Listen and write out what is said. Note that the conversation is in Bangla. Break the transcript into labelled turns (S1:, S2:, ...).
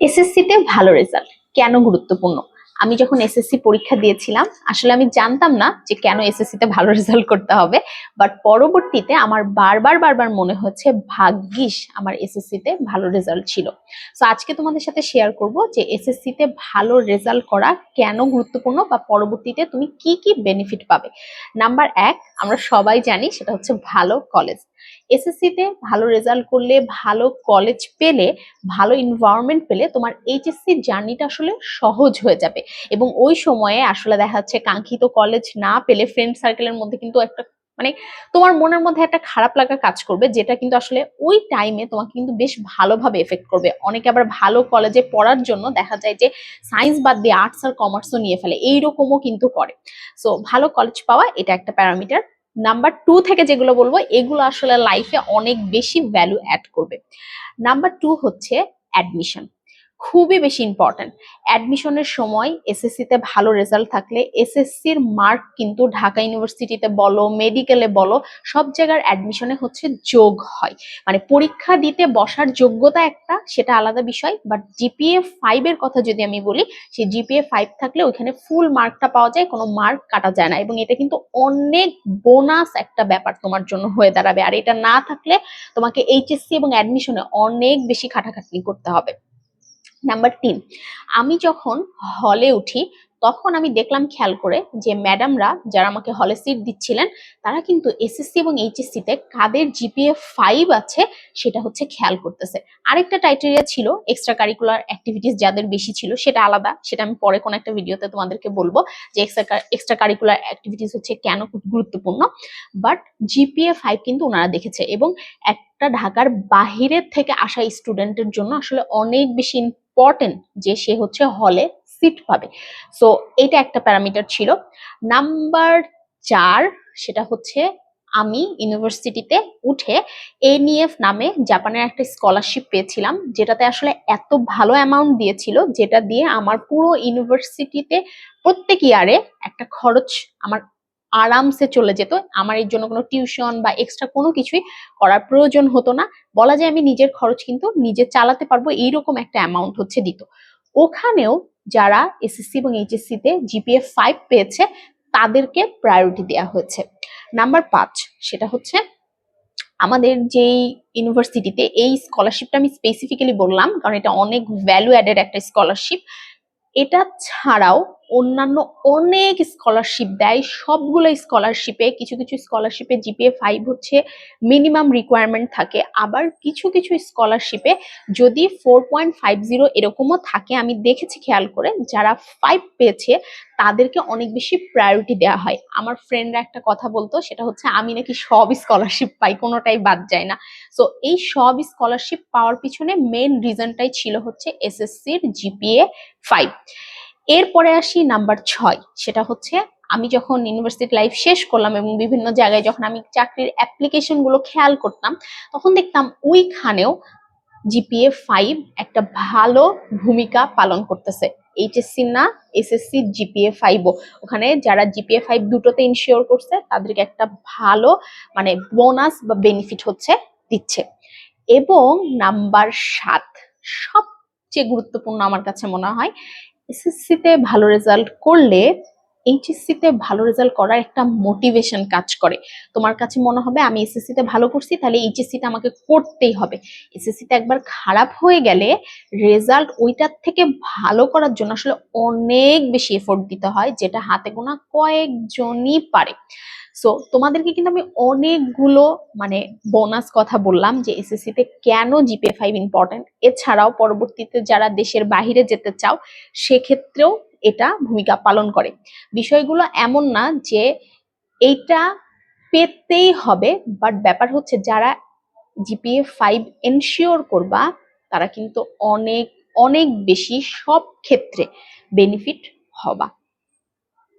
S1: এসএসসিতে ভালো রেজাল্ট কেন গুরুত্বপূর্ণ? আমি যখন এসএসসি পরীক্ষা দিয়েছিলাম, আসলে আমি জানতাম না যে কেন এসএসসিতে ভালো রেজাল্ট করতে হবে বাট পরবর্তীতে আমার বারবার বারবার মনে হচ্ছে ভাগ্যিস আমার এসএসসিতে ভালো রেজাল্ট ছিল। সো আজকে তোমাদের সাথে শেয়ার করব যে এসএসসিতে ভালো রেজাল্ট করা কেন গুরুত্বপূর্ণ বা পরবর্তীতে তুমি কি কি বেনিফিট পাবে। নাম্বার এক আমরা সবাই জানি সেটা হচ্ছে ভালো কলেজ এসএসসিতে ভালো রেজাল্ট করলে, ভালো কলেজ পেলে, ভালো ইনভায়রনমেন্ট পেলে তোমার এইচএসসি জার্নিটা আসলে সহজ হয়ে যাবে। এবং ওই সময়ে আসলে দেখা যাচ্ছে কাঙ্ক্ষিত কলেজ না পেলে ফ্রেন্ড সার্কেলের মধ্যে কিন্তু একটা মানে তোমার মনের মধ্যে একটা খারাপ লাগা কাজ করবে, যেটা কিন্তু আসলে ওই টাইমে তোমাকে কিন্তু বেশ ভালোভাবে এফেক্ট করবে। অনেকে আবার ভালো কলেজে পড়ার জন্য দেখা যায় যে সায়েন্স বাদ দিয়ে আর্টস আর কমার্সও নিয়ে ফেলে, এইরকমও কিন্তু করে। সো ভালো কলেজ পাওয়া, এটা একটা প্যারামিটার নাম্বার টু থেকে যেগুলো বলব, এগুলো আসলে লাইফে অনেক বেশি ভ্যালু অ্যাড করবে। নাম্বার টু হচ্ছে অ্যাডমিশন খুবই বেশি ইম্পর্ট্যান্ট অ্যাডমিশনের সময় এসএসসিতে ভালো রেজাল্ট থাকলে এসএসসির মার্ক কিন্তু ঢাকা ইউনিভার্সিটিতে বলো মেডিকেলে বলো, সব জায়গার অ্যাডমিশনে হচ্ছে যোগ হয়। মানে পরীক্ষা দিতে বসার যোগ্যতা একটা, সেটা আলাদা বিষয় বাট জিপিএ ফাইভের কথা যদি আমি বলি, সেই জিপিএ ফাইভ থাকলে ওইখানে ফুল মার্কটা পাওয়া যায়, কোনো মার্ক কাটা যায় না, এবং এটা কিন্তু অনেক বোনাস একটা ব্যাপার তোমার জন্য হয়ে দাঁড়াবে। আর এটা না থাকলে তোমাকে এইচএসসি এবং অ্যাডমিশনে অনেক বেশি খাটাখাটনি করতে হবে। নাম্বার তিন, আমি যখন হলে উঠি, তখন আমি দেখলাম খেয়াল করে যে ম্যাডামরা যারা আমাকে হলে সিট দিচ্ছিলেন, তারা কিন্তু এসএসসি এবং এইচএসসিতে কাদের জিপিএ ফাইভ আছে সেটা হচ্ছে খেয়াল করতেছে। আরেকটা টাইটেরিয়া ছিল এক্সট্রা কারিকুলার অ্যাক্টিভিটিস যাদের বেশি ছিল সেটা আলাদা, সেটা আমি পরে কোনো একটা ভিডিওতে তোমাদেরকে বলব যে এক্সট্রা এক্সট্রা কারিকুলার অ্যাক্টিভিটিস হচ্ছে কেন খুব গুরুত্বপূর্ণ। বাট জিপিএ ফাইভ কিন্তু ওনারা দেখেছে এবং একটা ঢাকার বাহিরের থেকে আসা স্টুডেন্টের জন্য আসলে অনেক বেশি ইম্পর্টেন্ট যে সে হচ্ছে হলে সিট পাবে। সো এটা একটা প্যারামিটার ছিল। নাম্বার চার, সেটা হচ্ছে আমি ইউনিভার্সিটিতে উঠে এনইএফ নামে জাপানের একটা স্কলারশিপ পেয়েছিলাম, যেটাতে আসলে এত ভালো অ্যামাউন্ট দিয়েছিল, যেটা দিয়ে আমার পুরো ইউনিভার্সিটিতে প্রত্যেক ইয়ারে একটা খরচ আমার আরামসে চলে যেত। আমার এর জন্য কোনো টিউশন বা এক্সট্রা কোনো কিছুই করার প্রয়োজন হতো না। বলা যায় আমি নিজের খরচ কিন্তু নিজে চালাতে পারব, এইরকম একটা অ্যামাউন্ট হচ্ছে দিত। ওখানেও যারা এসএসসি এবং এইচএসসি তে জিপিএ ফাইভ পেয়েছে, তাদেরকে প্রায়োরিটি দেওয়া হয়েছে। নাম্বার পাঁচ, সেটা হচ্ছে আমাদের যেই ইউনিভার্সিটিতে এই স্কলারশিপটা আমি স্পেসিফিক্যালি বললাম, কারণ এটা অনেক ভ্যালু অ্যাডেড একটা স্কলারশিপ এটা ছাড়াও অন্যান্য অনেক স্কলারশিপ দেয়। সবগুলো স্কলারশিপে কিছু কিছু স্কলারশিপে জিপিএ ফাইভ হচ্ছে মিনিমাম রিকোয়ারমেন্ট থাকে। আবার কিছু কিছু স্কলারশিপে যদি ফোর পয়েন্ট ফাইভ জিরো এরকমও থাকে, আমি দেখেছি খেয়াল করে, যারা ফাইভ পেয়েছে, তাদেরকে অনেক বেশি প্রায়োরিটি দেওয়া হয়। আমার ফ্রেন্ডরা একটা কথা বলতো, সেটা হচ্ছে, আমি নাকি সব স্কলারশিপ পাই, কোনোটাই বাদ যায় না। সো এই সব স্কলারশিপ পাওয়ার পিছনে মেন রিজনটাই ছিল হচ্ছে এসএসসির জিপিএ ফাইভ এরপরে আসি নাম্বার ছয়, সেটা হচ্ছে আমি যখন ইউনিভার্সিটি লাইফ শেষ করলাম এবং বিভিন্ন জায়গায় যখন আমি চাকরির অ্যাপ্লিকেশনগুলো খেয়াল করতাম, তখন দেখতাম ওইখানেও জিপিএ ফাইভ একটা ভালো ভূমিকা পালন করতেছে। এইচএসসি না এসএসসি জিপিএ ফাইভও ওখানে যারা জিপিএ ফাইভ দুটোতে ইনশিওর করছে, তাদেরকে একটা ভালো মানে বোনাস বা বেনিফিট হচ্ছে, দিচ্ছে। এবং নাম্বার সাত, সবচেয়ে গুরুত্বপূর্ণ আমার কাছে মনে হয় এসএসসি তে ভালো রেজাল্ট করলে এইচএসসি তে ভালো রেজাল্ট করার একটা মোটিভেশন কাজ করে। তোমার কাছে মনে হবে, আমি এসএসসি তে ভালো করছি, তাহলে এইচএসসি তে আমাকে করতেই হবে। এসএসসি তে একবার খারাপ হয়ে গেলে রেজাল্ট ওইটার থেকে ভালো করার জন্য আসলে অনেক বেশি এফোর্ট দিতে হয়, যেটা হাতে গোনা কয়েকজনই পারে। সো তোমাদেরকে কিন্তু আমি অনেকগুলো মানে বোনাস কথা বললাম যে এসএসসিতে কেন জিপে ফাইভ ইম্পর্টেন্ট এছাড়াও পরবর্তীতে যারা দেশের বাইরে যেতে চাও, সেক্ষেত্রেও এটা ভূমিকা পালন করে। বিষয়গুলো এমন না যে এইটা পেতেই হবে বাট ব্যাপার হচ্ছে যারা জিপিএ ফাইভ এনশিওর করবা, তারা কিন্তু অনেক অনেক বেশি সব ক্ষেত্রে বেনিফিট হবা।